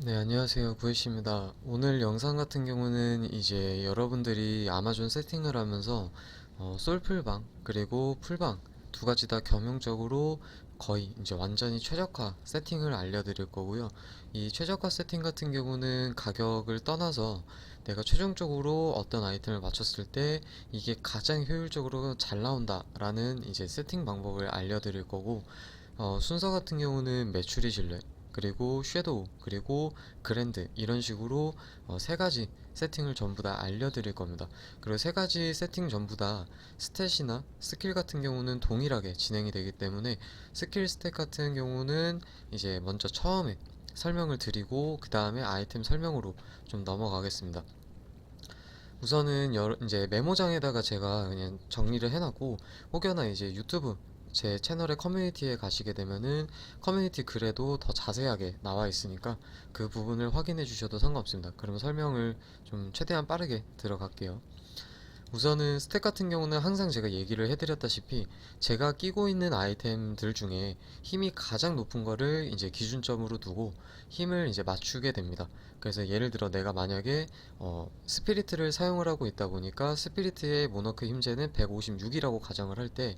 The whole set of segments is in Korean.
네, 안녕하세요. 구혜씨입니다. 오늘 영상 같은 경우는 이제 여러분들이 아마존 세팅을 하면서 어, 솔풀방 그리고 풀방 두 가지 다 겸용적으로 거의 이제 완전히 최적화 세팅을 알려드릴 거고요. 이 최적화 세팅 같은 경우는 가격을 떠나서 내가 최종적으로 어떤 아이템을 맞췄을 때 이게 가장 효율적으로 잘 나온다라는 이제 세팅 방법을 알려드릴 거고 어, 순서 같은 경우는 매출이 실뢰 그리고 섀도우 그리고 그랜드 이런 식으로 어, 세 가지 세팅을 전부 다 알려드릴 겁니다. 그리고 세 가지 세팅 전부 다 스탯이나 스킬 같은 경우는 동일하게 진행이 되기 때문에 스킬 스탯 같은 경우는 이제 먼저 처음에 설명을 드리고 그 다음에 아이템 설명으로 좀 넘어가겠습니다. 우선은 여러, 이제 메모장에다가 제가 그냥 정리를 해놨고 혹여나 이제 유튜브 제 채널의 커뮤니티에 가시게 되면은 커뮤니티 글에도 더 자세하게 나와 있으니까 그 부분을 확인해 주셔도 상관없습니다. 그러면 설명을 좀 최대한 빠르게 들어갈게요. 우선은 스택 같은 경우는 항상 제가 얘기를 해드렸다시피 제가 끼고 있는 아이템들 중에 힘이 가장 높은 거를 이제 기준점으로 두고 힘을 이제 맞추게 됩니다. 그래서 예를 들어 내가 만약에 어, 스피리트를 사용을 하고 있다 보니까 스피리트의 모너크 힘재는 156이라고 가정을 할 때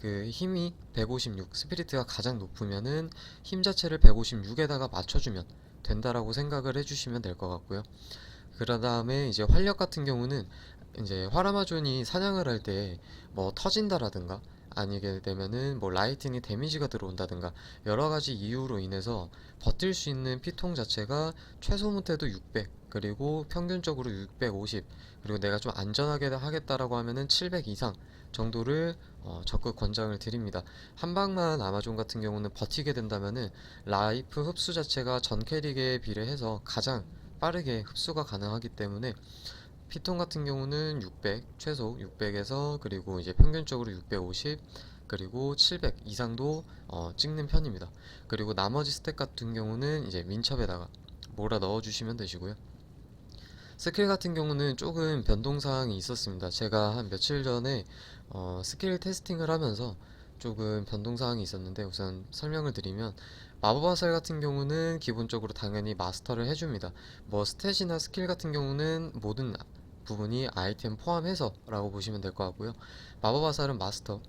그 힘이 156, 스피리트가 가장 높으면은 힘 자체를 156에다가 맞춰주면 된다라고 생각을 해주시면 될 것 같고요. 그런 다음에 이제 활력 같은 경우는 이제 화라마존이 사냥을 할 때 뭐 터진다라든가 아니게 되면은 뭐 라이튼이 데미지가 들어온다든가 여러 가지 이유로 인해서 버틸 수 있는 피통 자체가 최소 못해도 600 그리고 평균적으로 650 그리고 내가 좀 안전하게 하겠다라고 하면은 700 이상 정도를 어, 적극 권장을 드립니다. 한 방만 아마존 같은 경우는 버티게 된다면은 라이프 흡수 자체가 전 캐릭에 비례해서 가장 빠르게 흡수가 가능하기 때문에 피통 같은 경우는 600 최소 600에서 그리고 이제 평균적으로 650 그리고 700 이상도 어, 찍는 편입니다. 그리고 나머지 스택 같은 경우는 이제 민첩에다가 몰아 넣어 주시면 되시고요. 스킬 같은 경우는 조금 변동사항이 있었습니다. 제가 한 며칠 전에 어, 스킬 테스팅을 하면서 조금 변동사항이 있었는데 우선 설명을 드리면 마법 화살 같은 경우는 기본적으로 당연히 마스터를 해줍니다. 뭐 스탯이나 스킬 같은 경우는 모든 부분이 아이템 포함해서 라고 보시면 될 것 같고요. 마법 화살은 마스터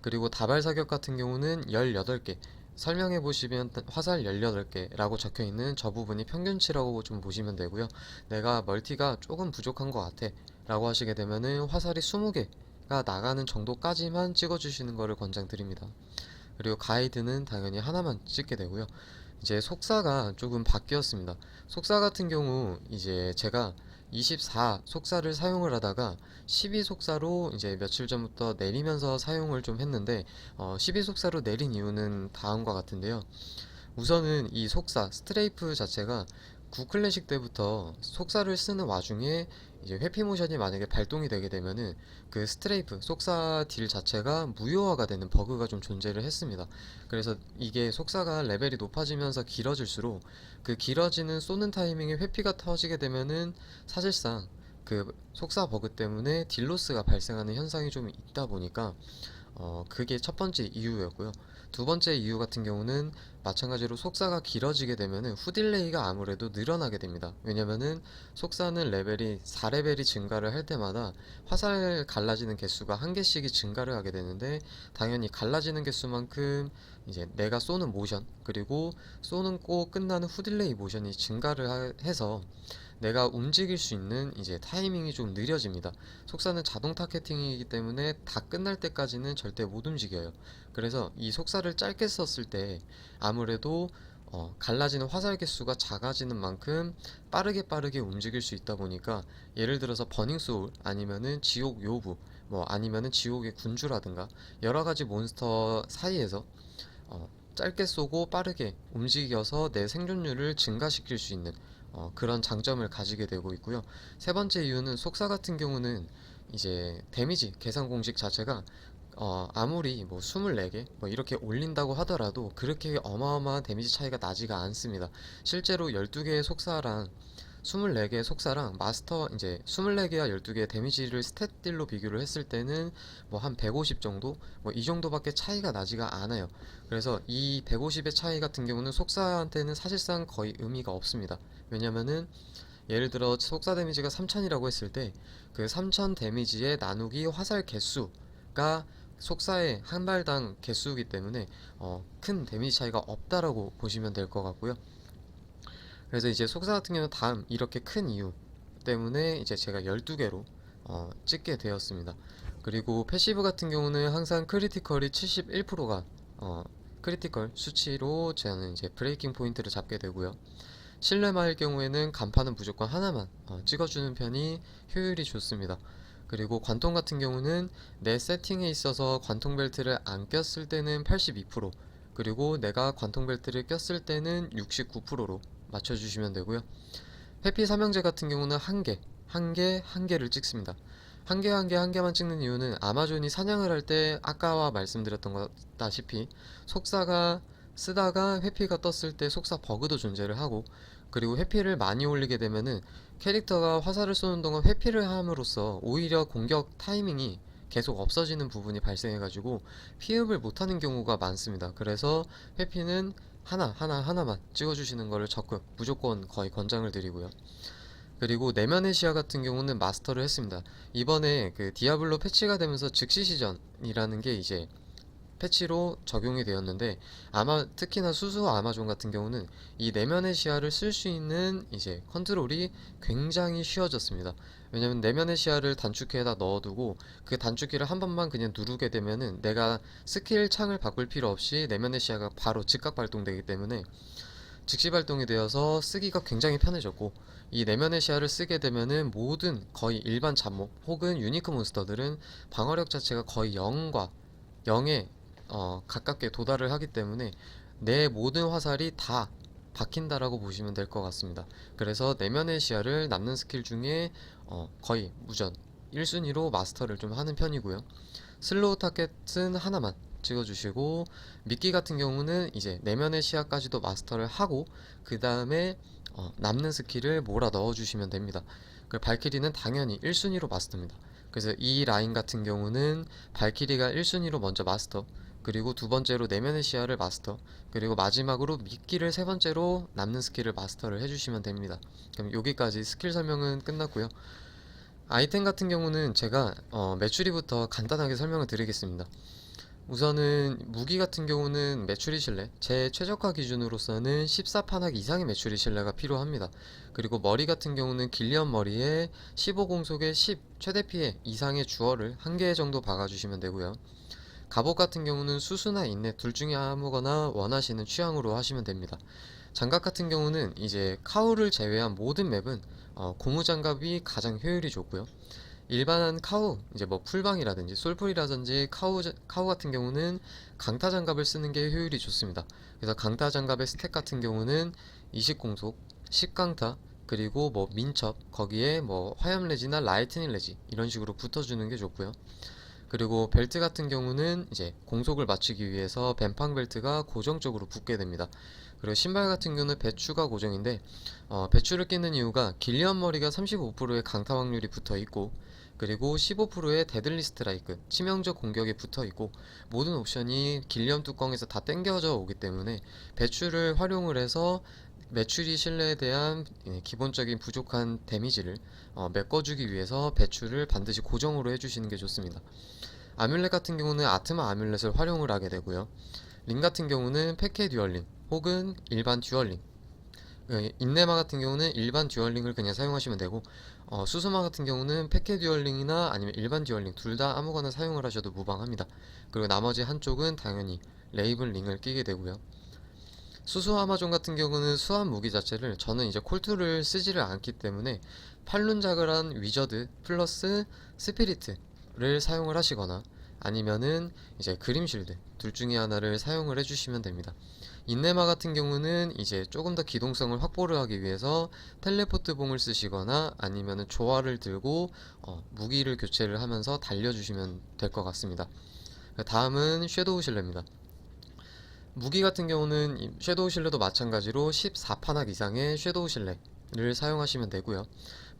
그리고 다발 사격 같은 경우는 18개 설명해 보시면 화살 18개라고 적혀 있는 저 부분이 평균치라고 좀 보시면 되고요. 내가 멀티가 조금 부족한 것 같아 라고 하시게 되면은 화살이 20개가 나가는 정도까지만 찍어 주시는 것을 권장드립니다. 그리고 가이드는 당연히 하나만 찍게 되고요. 이제 속사가 조금 바뀌었습니다. 속사 같은 경우 이제 제가 24 속사를 사용을 하다가 12 속사로 이제 며칠 전부터 내리면서 사용을 좀 했는데 어, 12 속사로 내린 이유는 다음과 같은데요. 우선은 이 속사 스트레이프 자체가 구클래식 때부터 속사를 쓰는 와중에 이제 회피 모션이 만약에 발동이 되게 되면은 그 스트레이프 속사 딜 자체가 무효화가 되는 버그가 좀 존재를 했습니다. 그래서 이게 속사가 레벨이 높아지면서 길어질수록 그 길어지는 쏘는 타이밍에 회피가 터지게 되면은 사실상 그 속사 버그 때문에 딜로스가 발생하는 현상이 좀 있다 보니까 어, 그게 첫 번째 이유였고요. 두 번째 이유 같은 경우는 마찬가지로 속사가 길어지게 되면은 후딜레이가 아무래도 늘어나게 됩니다. 왜냐면은 속사는 레벨이 4레벨이 증가를 할 때마다 화살 갈라지는 개수가 한 개씩이 증가를 하게 되는데 당연히 갈라지는 개수만큼 이제 내가 쏘는 모션 그리고 쏘는 꼭 끝나는 후딜레이 모션이 증가를 하- 해서 내가 움직일 수 있는 이제 타이밍이 좀 느려집니다. 속사는 자동 타겟팅이기 때문에 다 끝날 때까지는 절대 못 움직여요. 그래서 이 속사를 짧게 썼을 때 아무래도 어, 갈라지는 화살 개수가 작아지는 만큼 빠르게 빠르게 움직일 수 있다 보니까 예를 들어서 버닝 소울 아니면은 지옥 요부 뭐 아니면은 지옥의 군주라든가 여러 가지 몬스터 사이에서 어, 짧게 쏘고 빠르게 움직여서 내 생존율을 증가시킬 수 있는 어, 그런 장점을 가지게 되고 있고요. 세 번째 이유는 속사 같은 경우는 이제 데미지 계산 공식 자체가 어, 아무리 뭐 24개 뭐 이렇게 올린다고 하더라도 그렇게 어마어마한 데미지 차이가 나지가 않습니다. 실제로 12개의 속사랑 24개의 속사랑 마스터 이제 24개와 12개의 데미지를 스탯 딜로 비교를 했을 때는 뭐 한 150 정도 뭐 이 정도밖에 차이가 나지가 않아요. 그래서 이 150의 차이 같은 경우는 속사한테는 사실상 거의 의미가 없습니다. 왜냐면은 예를 들어 속사 데미지가 3000이라고 했을 때 그 3000 데미지의 나누기 화살 개수가 속사의 한 발당 개수이기 때문에 어, 큰 데미지 차이가 없다라고 보시면 될 것 같고요. 그래서 이제 속사 같은 경우는 다음 이렇게 큰 이유 때문에 이제 제가 12개로 어, 찍게 되었습니다. 그리고 패시브 같은 경우는 항상 크리티컬이 71%가 어, 크리티컬 수치로 저는 이제 브레이킹 포인트를 잡게 되고요. 실내마일 경우에는 간판은 무조건 하나만 어, 찍어주는 편이 효율이 좋습니다. 그리고 관통 같은 경우는 내 세팅에 있어서 관통 벨트를 안 꼈을 때는 82% 그리고 내가 관통 벨트를 꼈을 때는 69%로 맞춰주시면 되고요. 회피 삼형제 같은 경우는 한 개, 한 개, 한 개를 찍습니다. 한 개, 한 개, 한 개만 찍는 이유는 아마존이 사냥을 할 때 아까와 말씀드렸던 것다시피 속사가 쓰다가 회피가 떴을 때 속사 버그도 존재를 하고 그리고 회피를 많이 올리게 되면은 캐릭터가 화살을 쏘는 동안 회피를 함으로써 오히려 공격 타이밍이 계속 없어지는 부분이 발생해가지고 피흡을 못하는 경우가 많습니다. 그래서 회피는 하나, 하나, 하나만 찍어주시는 거를 적극 무조건 거의 권장을 드리고요. 그리고 내면의 시야 같은 경우는 마스터를 했습니다. 이번에 그 디아블로 패치가 되면서 즉시 시전이라는 게 이제 패치로 적용이 되었는데 아마 특히나 수수 아마존 같은 경우는 이 내면의 시야를 쓸 수 있는 이제 컨트롤이 굉장히 쉬워졌습니다. 왜냐면 내면의 시야를 단축키에다 넣어두고 그 단축키를 한 번만 그냥 누르게 되면은 내가 스킬 창을 바꿀 필요 없이 내면의 시야가 바로 즉각 발동되기 때문에 즉시 발동이 되어서 쓰기가 굉장히 편해졌고 이 내면의 시야를 쓰게 되면은 모든 거의 일반 잡몹 혹은 유니크 몬스터들은 방어력 자체가 거의 0과 0에 어, 가깝게 도달을 하기 때문에 내 모든 화살이 다 박힌다라고 보시면 될 것 같습니다. 그래서 내면의 시야를 남는 스킬 중에 어, 거의 무전 1순위로 마스터를 좀 하는 편이고요. 슬로우 타겟은 하나만 찍어주시고 미끼 같은 경우는 이제 내면의 시야까지도 마스터를 하고 그 다음에 어, 남는 스킬을 몰아 넣어주시면 됩니다. 그 발키리는 당연히 1순위로 마스터입니다. 그래서 이 라인 같은 경우는 발키리가 1순위로 먼저 마스터 그리고 두 번째로 내면의 시야를 마스터 그리고 마지막으로 미끼를 세 번째로 남는 스킬을 마스터를 해주시면 됩니다. 그럼 여기까지 스킬 설명은 끝났고요. 아이템 같은 경우는 제가 어, 매출이부터 간단하게 설명을 드리겠습니다. 우선은 무기 같은 경우는 매출이 실내 제 최저가 기준으로서는 14판학 이상의 매출이 실내가 필요합니다. 그리고 머리 같은 경우는 길리언 머리에 15공속에 10 최대 피해 이상의 주얼을 한개 정도 박아주시면 되고요. 갑옷 같은 경우는 수수나 인내 둘 중에 아무거나 원하시는 취향으로 하시면 됩니다. 장갑 같은 경우는 이제 카우를 제외한 모든 맵은 어, 고무 장갑이 가장 효율이 좋고요. 일반한 카우 이제 뭐 풀방이라든지 솔풀이라든지 카우 자- 카우 같은 경우는 강타 장갑을 쓰는 게 효율이 좋습니다. 그래서 강타 장갑의 스택 같은 경우는 20공속, 10강타 그리고 뭐 민첩 거기에 뭐 화염 레지나 라이트닝 레지 이런 식으로 붙어주는 게 좋고요. 그리고 벨트 같은 경우는 이제 공속을 맞추기 위해서 뱀팡 벨트가 고정적으로 붙게 됩니다. 그리고 신발 같은 경우는 배추가 고정인데 어, 배추를 끼는 이유가 길리언 머리가 35%의 강타 확률이 붙어 있고 그리고 15%의 데들리 스트라이크 치명적 공격이 붙어 있고 모든 옵션이 길리언 뚜껑에서 다 땡겨져 오기 때문에 배추를 활용을 해서 매출이 신뢰에 대한 예, 기본적인 부족한 데미지를 어, 메꿔주기 위해서 배출을 반드시 고정으로 해주시는 게 좋습니다. 아뮬렛 같은 경우는 아트마 아뮬렛을 활용을 하게 되고요. 링 같은 경우는 패케 듀얼링 혹은 일반 듀얼링 예, 인내마 같은 경우는 일반 듀얼링을 그냥 사용하시면 되고 어, 수수마 같은 경우는 패케 듀얼링이나 아니면 일반 듀얼링 둘 다 아무거나 사용을 하셔도 무방합니다. 그리고 나머지 한쪽은 당연히 레이블 링을 끼게 되고요. 수수 아마존 같은 경우는 수압 무기 자체를 저는 이제 콜투를 쓰지를 않기 때문에 팔룬 자그란 위저드 플러스 스피리트 를 사용을 하시거나 아니면은 이제 그림 실드 둘 중에 하나를 사용을 해주시면 됩니다. 인네마 같은 경우는 이제 조금 더 기동성을 확보를 하기 위해서 텔레포트 봉을 쓰시거나 아니면은 조화를 들고 어, 무기를 교체를 하면서 달려주시면 될 것 같습니다. 다음은 섀도우 실레입니다. 무기 같은 경우는 이 섀도우 실레도 마찬가지로 14판학 이상의 섀도우 실레 를 사용하시면 되고요.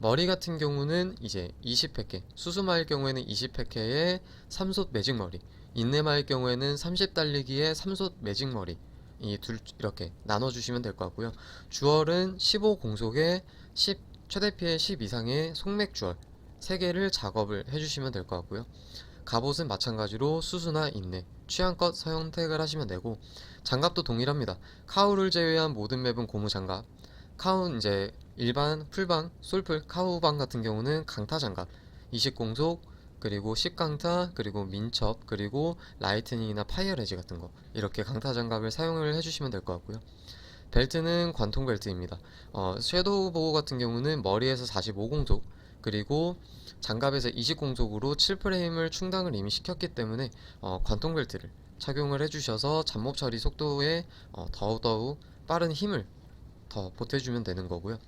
머리 같은 경우는 이제 20팩케, 수수마일 경우에는 20팩케에 3솥 매직 머리, 인내마일 경우에는 30 달리기에 3솥 매직 머리 이 둘 이렇게 나눠 주시면 될 것 같고요. 주얼은 15 공속에 10 최대 피해 10 이상의 속맥 주얼 3개를 작업을 해 주시면 될 것 같고요. 갑옷은 마찬가지로 수수나 인내, 취향껏 선택을 하시면 되고 장갑도 동일합니다. 카우를 제외한 모든 맵은 고무 장갑. 카우 이제 일반 풀방, 솔풀, 카우방 같은 경우는 강타 장갑, 20공속 그리고 10강타 그리고 민첩 그리고 라이트닝이나 파이어 레지 같은 거 이렇게 강타 장갑을 사용을 해주시면 될 것 같고요. 벨트는 관통 벨트입니다. 어, 섀도우 보호 같은 경우는 머리에서 45공속 그리고 장갑에서 20공속으로 7프레임을 충당을 이미 시켰기 때문에 어, 관통 벨트를 착용을 해주셔서 잡목 처리 속도에 어, 더더욱 빠른 힘을 더 보태주면 되는 거고요.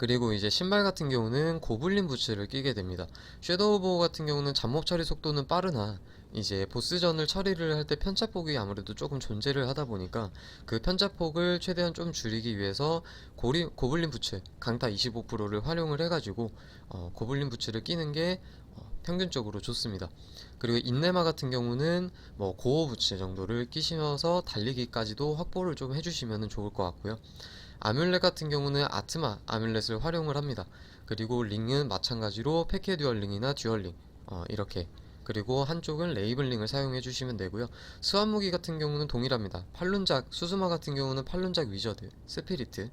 그리고 이제 신발 같은 경우는 고블린 부츠를 끼게 됩니다. 섀도우 보호 같은 경우는 잡목 처리 속도는 빠르나 이제 보스전을 처리를 할 때 편차폭이 아무래도 조금 존재를 하다 보니까 그 편차폭을 최대한 좀 줄이기 위해서 고리, 고블린 부츠 강타 25%를 활용을 해가지고 어, 고블린 부츠를 끼는 게 어, 평균적으로 좋습니다. 그리고 인내마 같은 경우는 뭐 고호 부츠 정도를 끼시면서 달리기까지도 확보를 좀 해주시면 좋을 것 같고요. 아뮬렛 같은 경우는 아트마 아뮬렛을 활용을 합니다. 그리고 링은 마찬가지로 패케 듀얼링이나 듀얼링 어, 이렇게 그리고 한쪽은 레이블링을 사용해 주시면 되고요. 수완무기 같은 경우는 동일합니다. 팔룬작, 수수마 같은 경우는 팔룬작 위저드, 스피리트,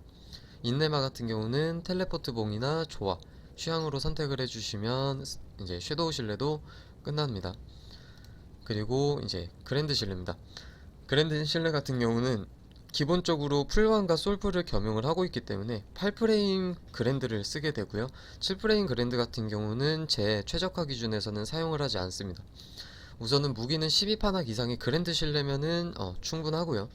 인내마 같은 경우는 텔레포트 봉이나 조화, 취향으로 선택을 해주시면 이제 섀도우 실내도 끝납니다. 그리고 이제 그랜드 실내입니다. 그랜드 실내 같은 경우는 기본적으로 풀wan과 솔풀을 겸용을 하고 있기 때문에 8프레임 그랜드를 쓰게 되고요. 7프레임 그랜드 같은 경우는 제 최적화 기준에서는 사용을 하지 않습니다. 우선은 무기는 12판악 이상의 그랜드 실내면은 어, 충분하고요.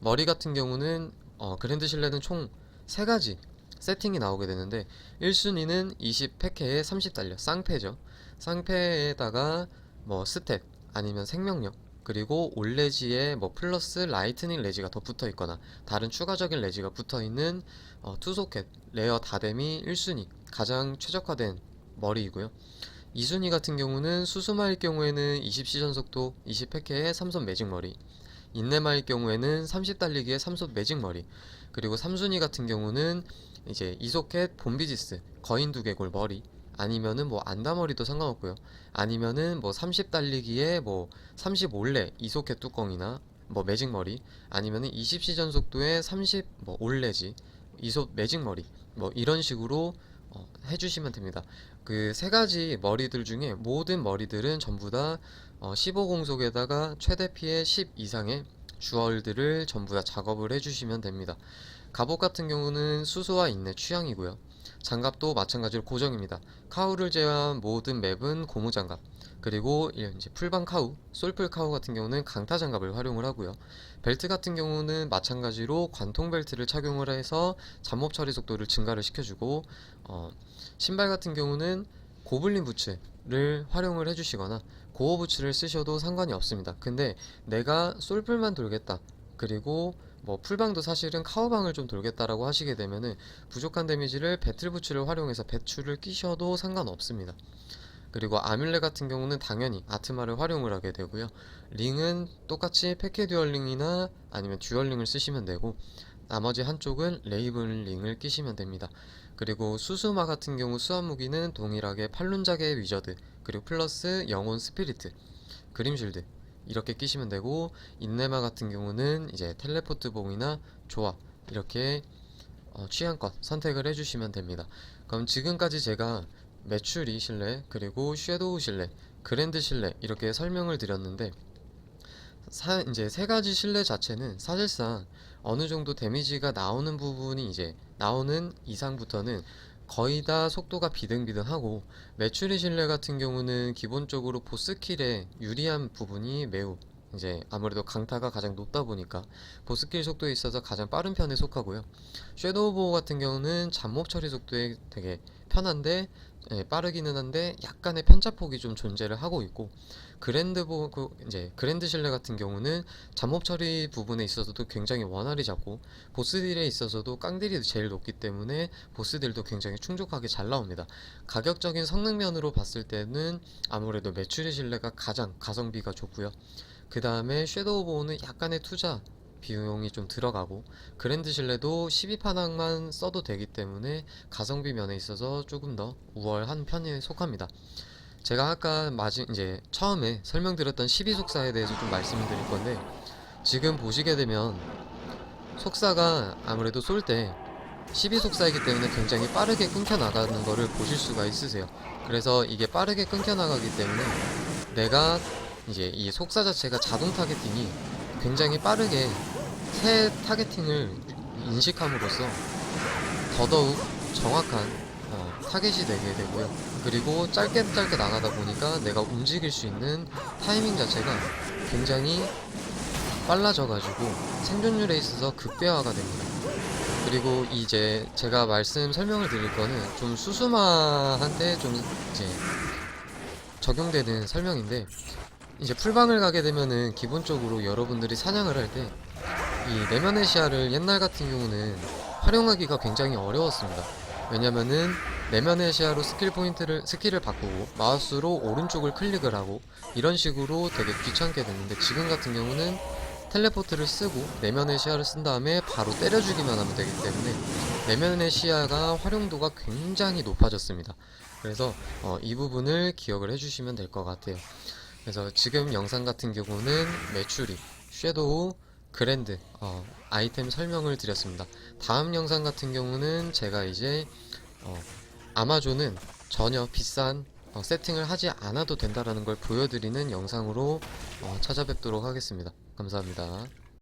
머리 같은 경우는 어, 그랜드 실내는 총 3가지 세팅이 나오게 되는데 1순위는 20팩해에 30달러 쌍패죠. 쌍패에다가 뭐 스탯 아니면 생명력 그리고 올레지에 뭐 플러스 라이트닝 레지가 더 붙어 있거나 다른 추가적인 레지가 붙어 있는 어, 투소켓 레어 다뎀이 1순위 가장 최적화된 머리이고요. 2순위 같은 경우는 수수마일 경우에는 20시 전 속도 20팩해에 3손 매직 머리 인내마일 경우에는 30달리기에 3손 매직 머리 그리고 3순위 같은 경우는 이제 이소켓 봄비지스 거인 두개골 머리 아니면은 뭐 안다머리도 상관없고요. 아니면은 뭐 30 달리기에 뭐 35올레 이소켓 뚜껑이나 뭐 매직 머리 아니면은 20시 전 속도에 30뭐 올레지 이소 매직 머리 뭐 이런 식으로 어, 해주시면 됩니다. 그 세 가지 머리들 중에 모든 머리들은 전부 다 어, 15공속에다가 최대 피해 10 이상의 주얼들을 전부 다 작업을 해주시면 됩니다. 갑옷 같은 경우는 수수와 인내 취향이고요. 장갑도 마찬가지로 고정입니다. 카우를 제외한 모든 맵은 고무 장갑. 그리고 이제 풀방 카우, 솔풀 카우 같은 경우는 강타 장갑을 활용을 하고요. 벨트 같은 경우는 마찬가지로 관통 벨트를 착용을 해서 잡목 처리 속도를 증가를 시켜주고 어, 신발 같은 경우는 고블린 부츠를 활용을 해주시거나 고어 부츠를 쓰셔도 상관이 없습니다. 근데 내가 솔풀만 돌겠다. 그리고 뭐 풀방도 사실은 카우방을 좀 돌겠다라고 하시게 되면은 부족한 데미지를 배틀 부츠를 활용해서 배추를 끼셔도 상관없습니다. 그리고 아뮬레 같은 경우는 당연히 아트마를 활용을 하게 되고요. 링은 똑같이 패케 듀얼링이나 아니면 듀얼링을 쓰시면 되고 나머지 한쪽은 레이블 링을 끼시면 됩니다. 그리고 수수마 같은 경우 수압 무기는 동일하게 팔룬작의 위저드 그리고 플러스 영혼 스피리트 그림실드 이렇게 끼시면 되고 인내마 같은 경우는 이제 텔레포트 봉이나 조합 이렇게 어, 취향껏 선택을 해주시면 됩니다. 그럼 지금까지 제가 매추리 실내 그리고 섀도우 실내 그랜드 실내 이렇게 설명을 드렸는데 사, 이제 세 가지 실내 자체는 사실상 어느 정도 데미지가 나오는 부분이 이제 나오는 이상부터는 거의 다 속도가 비등비등하고 메추리 실내 같은 경우는 기본적으로 보스킬에 유리한 부분이 매우 이제 아무래도 강타가 가장 높다 보니까 보스킬 속도에 있어서 가장 빠른 편에 속하고요. 섀도우 보호 같은 경우는 잡몹 처리 속도에 되게 편한데 예, 빠르기는 한데 약간의 편차폭이 좀 존재를 하고 있고 그랜드 보그 이제 그랜드 실내 같은 경우는 잠몹 처리 부분에 있어서도 굉장히 원활히 잡고 보스 딜에 있어서도 깡딜이 제일 높기 때문에 보스 딜도 굉장히 충족하게 잘 나옵니다. 가격적인 성능 면으로 봤을 때는 아무래도 매출의 실내가 가장 가성비가 좋고요. 그 다음에 섀도우 보호는 약간의 투자 비용이 좀 들어가고 그랜드 실내도 12파낭만 써도 되기 때문에 가성비 면에 있어서 조금 더 우월한 편에 속합니다. 제가 아까 마지 이제 처음에 설명드렸던 12속사에 대해서 좀 말씀을 드릴 건데 지금 보시게 되면 속사가 아무래도 쏠 때 12속사이기 때문에 굉장히 빠르게 끊겨 나가는 거를 보실 수가 있으세요. 그래서 이게 빠르게 끊겨 나가기 때문에 내가 이제 이 속사 자체가 자동 타겟팅이 굉장히 빠르게 새 타겟팅을 인식함으로써 더더욱 정확한 어, 타겟이 되게 되고요. 그리고 짧게 짧게 나가다 보니까 내가 움직일 수 있는 타이밍 자체가 굉장히 빨라져가지고 생존율에 있어서 극대화가 됩니다. 그리고 이제 제가 말씀 설명을 드릴 거는 좀 수수마한데 좀 이제 적용되는 설명인데 이제 풀방을 가게 되면은 기본적으로 여러분들이 사냥을 할 때 이 내면의 시야를 옛날 같은 경우는 활용하기가 굉장히 어려웠습니다. 왜냐면은 내면의 시야로 스킬 포인트를 스킬을 바꾸고 마우스로 오른쪽을 클릭을 하고 이런 식으로 되게 귀찮게 됐는데 지금 같은 경우는 텔레포트를 쓰고 내면의 시야를 쓴 다음에 바로 때려주기만 하면 되기 때문에 내면의 시야가 활용도가 굉장히 높아졌습니다. 그래서 어, 이 부분을 기억을 해주시면 될 것 같아요. 그래서 지금 영상 같은 경우는 매출이 섀도우 그랜드 어, 아이템 설명을 드렸습니다. 다음 영상 같은 경우는 제가 이제 어, 아마존은 전혀 비싼 어, 세팅을 하지 않아도 된다라는 걸 보여드리는 영상으로 어, 찾아뵙도록 하겠습니다. 감사합니다.